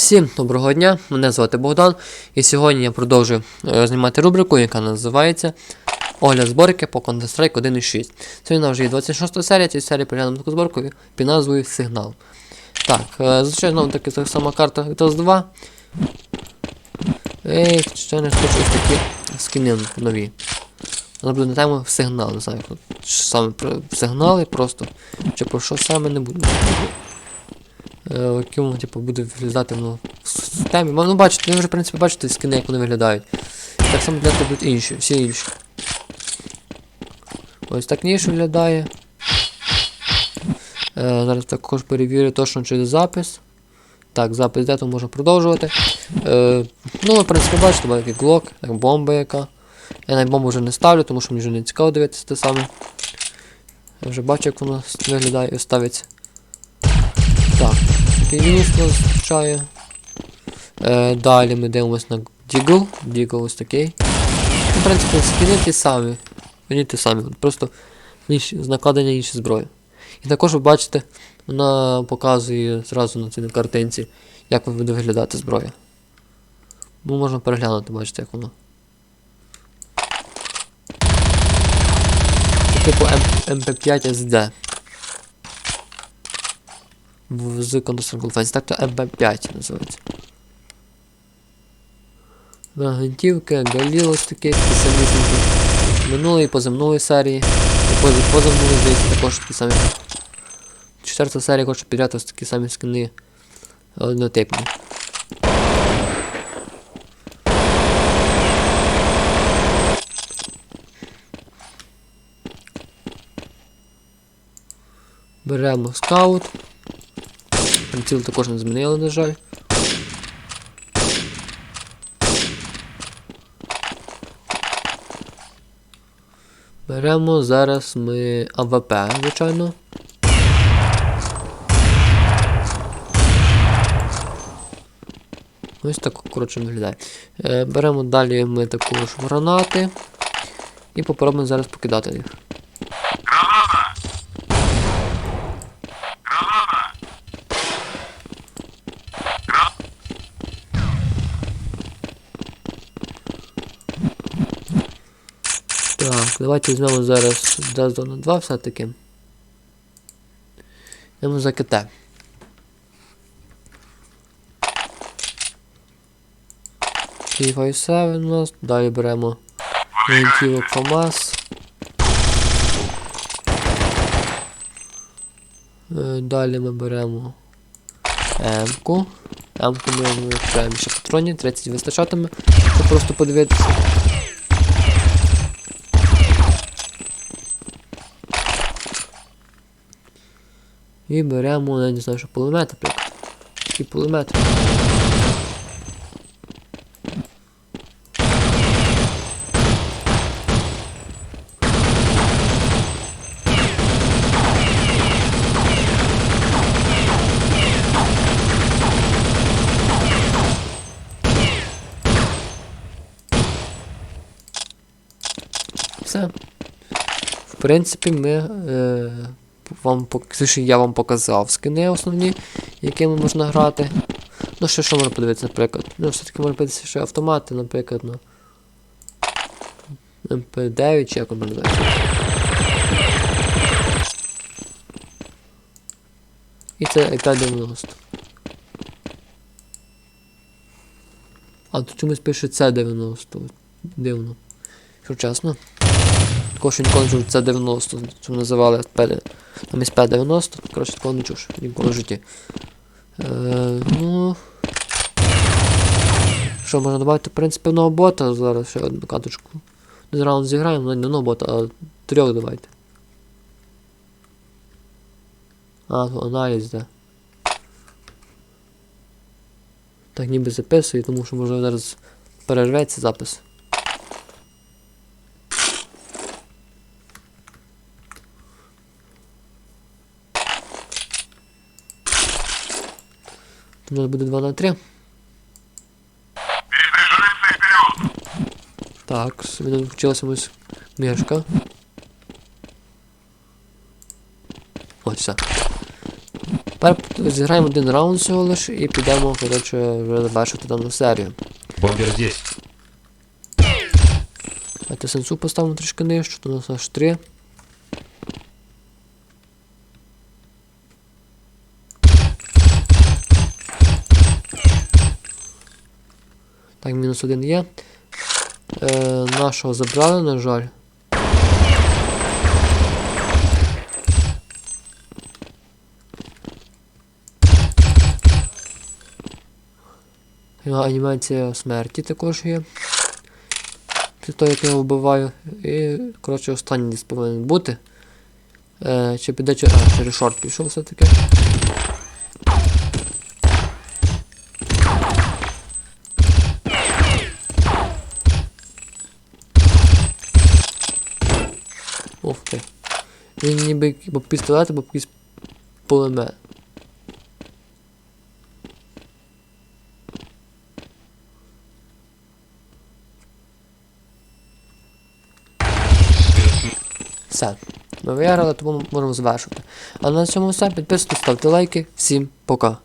Всім доброго дня, мене звати Богдан, і сьогодні я продовжую е, знімати рубрику, яка називається Огляд зборки по Counter-Strike 1.6. Сьогодні вже є 26 серія, цій серії переглянемо таку зборку під назвою Сигнал. Так, е, звичайно, знову таки та сама карта Vitals 2. Ей, ще не хочу такі скини нові. Вона буде на тему сигнал, не знаю, саме про сигнали просто. Чи про що саме не буду. Е, якому типу, буде виглядати ну, в системі. Ну, бачите, ви вже в принципі бачите скини, як вони виглядають. Так само для будуть інші, всі інші. Ось так ніж виглядає. Е, зараз також перевірю точно чи запис. Так, запис де, то можна продовжувати. Е, ну, ви, в принципі, бачите, бачите, такий глок, як бомба яка. Я навіть бомбу вже не ставлю, тому що мені вже не цікаво дивитися те саме. Я вже бачу, як воно виглядає і ставиться. Мінус зустрічає. Е, далі ми дивимося на Дігл. Дігл ось такий. Ну, в принципі, скини ті самі. Вони ті самі, просто з накладення інші зброї. І також ви бачите, вона показує зразу на цій картинці, як буде виглядати зброя. Ну, можна переглянути, бачите, як воно. Типу MP5 SD. З Counter-Strike. Так то MP5 називається. Гвинтівки, Галіл ось такі, самісінькі. Минулої, поземної серії. І позаминулої, здається, також такі самі. Четверта серія хоче підряд ось такі самі скини однотипні. Беремо скаут. Приціл також не змінили, на жаль. Беремо зараз ми АВП, звичайно. Ось так, коротше, виглядає. Е, беремо далі ми також гранати. І попробуємо зараз покидати їх. Так, давайте візьмемо зараз Zone 2 все-таки. Йдемо за КТ. T57 у нас, далі беремо гвинтівок ФАМАС. Е, Далі ми беремо М-ку. М-ку ми вивчаємо ще патронів, 30 вистачатиме, щоб просто подивитися. І беремо, я не знаю, що пулемет, наприклад. Такий пулемет. В принципі, ми е, вам точніше, я вам показав скини основні, якими можна грати. Ну, ще що можна подивитися, наприклад. Ну, все-таки можна подивитися ще автомати, наприклад, ну. МП9 чи як воно називається. І це iPad 90. А тут чомусь пише C90. Дивно. Що чесно. Також не чув це 90, що називали там СП 90, коротше такого не чув, ніколи в житті. Е, ну. Що, можна додати, в принципі, одного бота зараз ще одну каточку. Не раунд зіграємо, ну, не одного бота, а трьох давайте. А, аналіз, де. Так ніби записую, тому що може зараз перерветься запис. У нас буде 2 на 3. Так, включилася ось мішка. Ось все. Тепер зіграємо один раунд всього лиш і підемо, коротше, вже завершити дану серію. Бомбер здесь. Давайте сенсу поставимо трішки нижче, то у нас аж 3. Так, мінус один є. Е, нашого забрали, на жаль. Анімація смерті також є. Після того, як я його вбиваю. І, коротше, останній десь повинен бути. Е, чи піде чи. Через шорт пішов все-таки. Ух ти. Він ніби або пістолет, або якийсь пулемет. Все. Ми виграли, тому можемо завершити. А на цьому все. Підписуйтесь, ставте лайки. Всім пока.